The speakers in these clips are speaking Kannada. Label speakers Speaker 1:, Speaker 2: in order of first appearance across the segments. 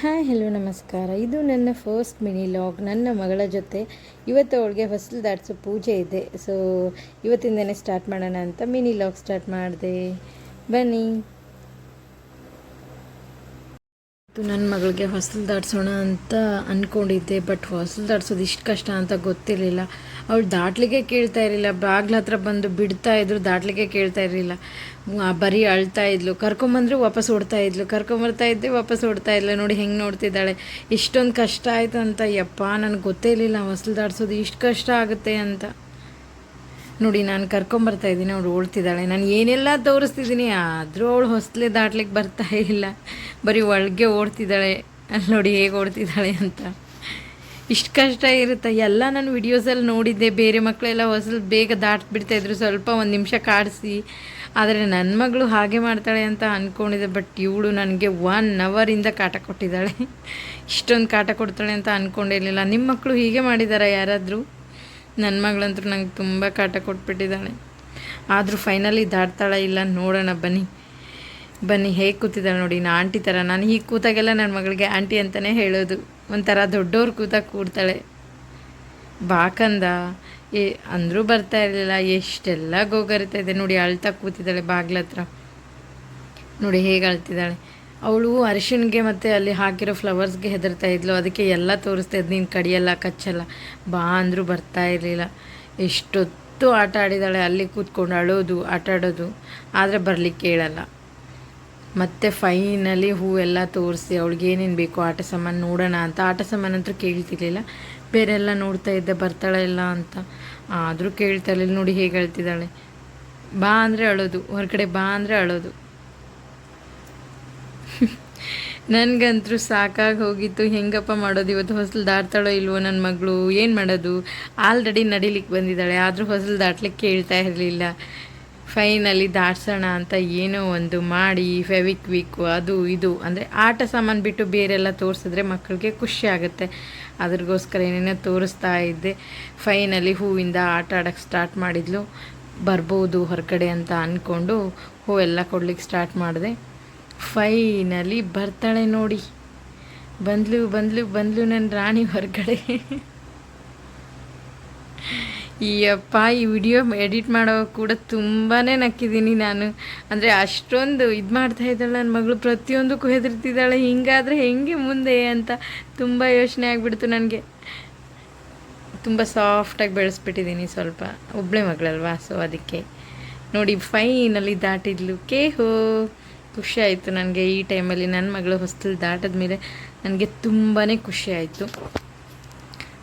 Speaker 1: ಹಾಯ್, ಹಲೋ, ನಮಸ್ಕಾರ. ಇದು ನನ್ನ ಫಸ್ಟ್ ಮಿನಿ ಲಾಗ್ ನನ್ನ ಮಗಳ ಜೊತೆ ಇವತ್ತು ಅವಳಿಗೆ ಹೊಸಲು ದಾಟಿಸೋ ಪೂಜೆ ಇದೆ. ಸೊ ಇವತ್ತಿಂದನೇ ಸ್ಟಾರ್ಟ್ ಮಾಡೋಣ ಅಂತ ಮಿನಿ ಲಾಗ್ ಸ್ಟಾರ್ಟ್ ಮಾಡಿದೆ. ಬನ್ನಿ. ಇವತ್ತು ನನ್ನ ಮಗಳಿಗೆ ಹೊಸಲು ದಾಟ್ಸೋಣ ಅಂತ ಅಂದ್ಕೊಂಡಿದ್ದೆ ಬಟ್ ಹೊಸಲು ದಾಟ್ಸೋದು ಇಷ್ಟು ಕಷ್ಟ ಅಂತ ಗೊತ್ತಿರಲಿಲ್ಲ. ಅವಳು ದಾಟ್ಲಿಗೆ ಕೇಳ್ತಾ ಇರಲಿಲ್ಲ. ಬಾಗ್ಲ ಹತ್ರ ಬಂದು ಬಿಡ್ತಾ ಇದ್ರು ದಾಟ್ಲಿಗೆ ಕೇಳ್ತಾ ಇರಲಿಲ್ಲ. ಬರೀ ಅಳ್ತಾ ಇದ್ಲು. ಕರ್ಕೊಂಬಂದ್ರೆ ವಾಪಸ್ ಓಡ್ತಾ ಇದ್ಲು. ಕರ್ಕೊಂಬರ್ತಾ ಇದ್ದೆ ವಾಪಸ್ ಓಡ್ತಾ ಇದ್ಲು. ನೋಡಿ ಹೆಂಗೆ ನೋಡ್ತಿದ್ದಾಳೆ. ಇಷ್ಟೊಂದು ಕಷ್ಟ ಆಯ್ತು ಅಂತ ಯಪ್ಪ, ನನಗೆ ಗೊತ್ತೇ ಇರಲಿಲ್ಲ ಹೊಸಲು ದಾಟ್ಸೋದು ಇಷ್ಟು ಕಷ್ಟ ಆಗುತ್ತೆ ಅಂತ. ನೋಡಿ, ನಾನು ಕರ್ಕೊಂಬರ್ತಾ ಇದ್ದೀನಿ, ಅವಳು ಓಡ್ತಿದ್ದಾಳೆ ನಾನು ಏನೆಲ್ಲ ತೋರಿಸ್ತಿದ್ದೀನಿ, ಆದರೂ ಅವಳು ಹೊಸಲೇ ದಾಟ್ಲಿಕ್ಕೆ ಬರ್ತಾ ಇಲ್ಲ. ಬರೀ ಒಳಗೆ ಓಡ್ತಿದ್ದಾಳೆ. ಅಲ್ಲಿ ನೋಡಿ ಹೇಗೆ ಓಡ್ತಿದ್ದಾಳೆ ಅಂತ. ಇಷ್ಟು ಕಷ್ಟ ಇರುತ್ತೆ. ಎಲ್ಲ ನಾನು ವಿಡಿಯೋಸಲ್ಲಿ ನೋಡಿದ್ದೆ. ಬೇರೆ ಮಕ್ಕಳೆಲ್ಲ ಹೊಸಲು ಬೇಗ ದಾಟ್ಬಿಡ್ತಾಯಿದ್ರು ಸ್ವಲ್ಪ ಒಂದು ನಿಮಿಷ ಕಾಡಿಸಿ. ಆದರೆ ನನ್ನ ಮಗಳು ಹಾಗೆ ಮಾಡ್ತಾಳೆ ಅಂತ ಅಂದ್ಕೊಂಡಿದ್ದೆ ಬಟ್ ಇವಳು ನನಗೆ ಒನ್ ಅವರಿಂದ ಕಾಟ ಕೊಟ್ಟಿದ್ದಾಳೆ. ಇಷ್ಟೊಂದು ಕಾಟ ಕೊಡ್ತಾಳೆ ಅಂತ ಅಂದ್ಕೊಂಡಿರಲಿಲ್ಲ ನಿಮ್ಮ ಮಕ್ಕಳು ಹೀಗೆ ಮಾಡಿದಾರ ಯಾರಾದರೂ? ನನ್ನ ಮಗಳಂತೂ ನಂಗೆ ತುಂಬ ಕಾಟ ಕೊಟ್ಬಿಟ್ಟಿದ್ದಾಳೆ. ಆದರೂ ಫೈನಲಿ ದಾಟ್ತಾಳ ಇಲ್ಲ, ನೋಡೋಣ ಬನ್ನಿ. ಬನ್ನಿ, ಹೇಗೆ ಕೂತಿದ್ದಾಳೆ ನೋಡಿ, ನಾ ಆಂಟಿ ಥರ ನಾನು ಹೀಗೆ ಕೂತಾಗೆಲ್ಲ ನನ್ನ ಮಗಳಿಗೆ ಆಂಟಿ ಅಂತಲೇ ಹೇಳೋದು. ಒಂಥರ ದೊಡ್ಡವ್ರು ಕೂತಾಗ ಕೂಡ್ತಾಳೆ. ಬಾಕಂದ ಏ, ಅಂದರೂ ಬರ್ತಾ ಇರಲಿಲ್ಲ. ಎಷ್ಟೆಲ್ಲ ಗೋಗರಿತಾ ಇದೆ ನೋಡಿ, ಅಳ್ತಾ ಕೂತಿದ್ದಾಳೆ ಬಾಗ್ಲತ್ರ. ನೋಡಿ, ಹೇಗೆ ಅಳ್ತಿದ್ದಾಳೆ. ಅವಳು ಅರಿಶಿಣ್ಗೆ ಮತ್ತು ಅಲ್ಲಿ ಹಾಕಿರೋ ಫ್ಲವರ್ಸ್ಗೆ ಹೆದರ್ತಾ ಇದ್ಲು. ಅದಕ್ಕೆ ಎಲ್ಲ ತೋರಿಸ್ತಾ ಇದ್ದು ನೀನು ಕಡಿಯಲ್ಲ, ಕಚ್ಚಲ್ಲ, ಬಾ ಅಂದರೂ ಬರ್ತಾ ಇರಲಿಲ್ಲ. ಎಷ್ಟೊತ್ತು ಆಟ ಆಡಿದಾಳೆ, ಅಲ್ಲಿ ಕೂತ್ಕೊಂಡು ಅಳೋದು, ಆಟ ಆಡೋದು. ಆದರೆ ಬರಲಿಕ್ಕೆ ಹೇಳಲ್ಲ ಮತ್ತು ಫೈನಲಿ ಎಲ್ಲ ತೋರಿಸಿ, ಅವಳಿಗೆ ಏನೇನು ಬೇಕು ಆಟ ಸಾಮಾನು ನೋಡೋಣ ಅಂತ. ಆಟ ಸಾಮಾನು ಅಂತೂ ಕೇಳ್ತಿರ್ಲಿಲ್ಲ. ಬೇರೆಲ್ಲ ನೋಡ್ತಾ ಇದ್ದೆ, ಬರ್ತಾಳೆ ಇಲ್ಲ ಅಂತ. ಆದರೂ ಕೇಳ್ತಾ ಇರಲಿಲ್ಲ. ನೋಡಿ ಹೇಗೆ ಹೇಳ್ತಿದ್ದಾಳೆ ಬಾ ಅಂದರೆ ಅಳೋದು. ಹೊರಗಡೆ ಬಾ ಅಂದರೆ ಅಳೋದು. ನನಗಂತೂ ಸಾಕಾಗಿ ಹೋಗಿತ್ತು. ಹೆಂಗಪ್ಪ ಮಾಡೋದು? ಇವತ್ತು ಹೊಸಲು ದಾಟ್ತಾಳೋ ಇಲ್ವೋ ನನ್ನ ಮಗಳು? ಏನು ಮಾಡೋದು? ಆಲ್ರೆಡಿ ನಡಿಲಿಕ್ಕೆ ಬಂದಿದ್ದಾಳೆ. ಆದರೂ ಹೊಸಲು ದಾಟ್ಲಿಕ್ಕೆ ಕೇಳ್ತಾ ಇರಲಿಲ್ಲ. ಫೈನಲಿ ದಾಟ್ಸೋಣ ಅಂತ ಏನೋ ಒಂದು ಮಾಡಿ ಫೆವಿಕ್ವಿಕ್ಕು ಅದು ಇದು. ಅಂದರೆ ಆಟ ಸಾಮಾನು ಬಿಟ್ಟು ಬೇರೆಲ್ಲ ತೋರಿಸಿದ್ರೆ ಮಕ್ಕಳಿಗೆ ಖುಷಿ ಆಗುತ್ತೆ. ಅದ್ರಿಗೋಸ್ಕರ ಏನೇನೋ ತೋರಿಸ್ತಾ ಇದ್ದೆ. ಫೈನಲಿ ಹೂವಿಂದ ಆಟ ಆಡೋಕ್ಕೆ ಸ್ಟಾರ್ಟ್ ಮಾಡಿದ್ಲು. ಬರ್ಬೋದು ಹೊರಗಡೆ ಅಂತ ಅಂದ್ಕೊಂಡು ಹೂವೆಲ್ಲ ಕೊಡ್ಲಿಕ್ಕೆ ಸ್ಟಾರ್ಟ್ ಮಾಡಿದೆ. ಫೈನಲಿ ಬರ್ತಾಳೆ ನೋಡಿ. ಬಂದ್ಲು ಬಂದ್ಲು ಬಂದ್ಲು ನನ್ನ ರಾಣಿ ಹೊರಗಡೆ. ಈ ಅಪ್ಪ ಈ ವಿಡಿಯೋ ಎಡಿಟ್ ಮಾಡೋ ಕೂಡ ತುಂಬಾ ನಕ್ಕಿದ್ದೀನಿ ನಾನು. ಅಂದರೆ ಅಷ್ಟೊಂದು ಇದು ಮಾಡ್ತಾ ಇದ್ದಾಳೆ ನನ್ನ ಮಗಳು, ಪ್ರತಿಯೊಂದಕ್ಕೂ ಹೆದರ್ತಿದ್ದಾಳೆ, ಹಿಂಗಾದರೆ ಹೆಂಗೆ ಮುಂದೆ ಅಂತ ತುಂಬ ಯೋಚನೆ ಆಗಿಬಿಡ್ತು ನನಗೆ. ತುಂಬ ಸಾಫ್ಟಾಗಿ ಬೆಳೆಸ್ಬಿಟ್ಟಿದ್ದೀನಿ ಸ್ವಲ್ಪ. ಒಬ್ಬಳೆ ಮಗಳಲ್ವಾ ಸೊ ಅದಕ್ಕೆ. ನೋಡಿ ಫೈನಲ್ಲಿ ದಾಟಿದ್ಲು. ಕೇ ಹೋ. ಖುಷಿ ಆಯಿತು ನನಗೆ ಈ ಟೈಮಲ್ಲಿ ನನ್ನ ಮಗಳು ಹೊಸ್ತಲ್ಲಿ ದಾಟದ ಮೇಲೆ ನನಗೆ ತುಂಬಾ ಖುಷಿ ಆಯಿತು.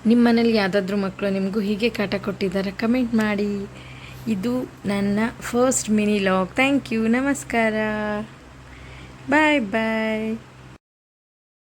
Speaker 1: ನಿಮ್ಮ ಮನೇಲಿ ಯಾವುದಾದ್ರೂ ಮಕ್ಕಳು ನಿಮಗೂ ಹೀಗೆ ಕಾಟ ಕೊಟ್ಟಿದ್ದಾರೆ ಕಮೆಂಟ್ ಮಾಡಿ. ಇದು ನನ್ನ first mini vlog. Thank you. ನಮಸ್ಕಾರ. Bye bye.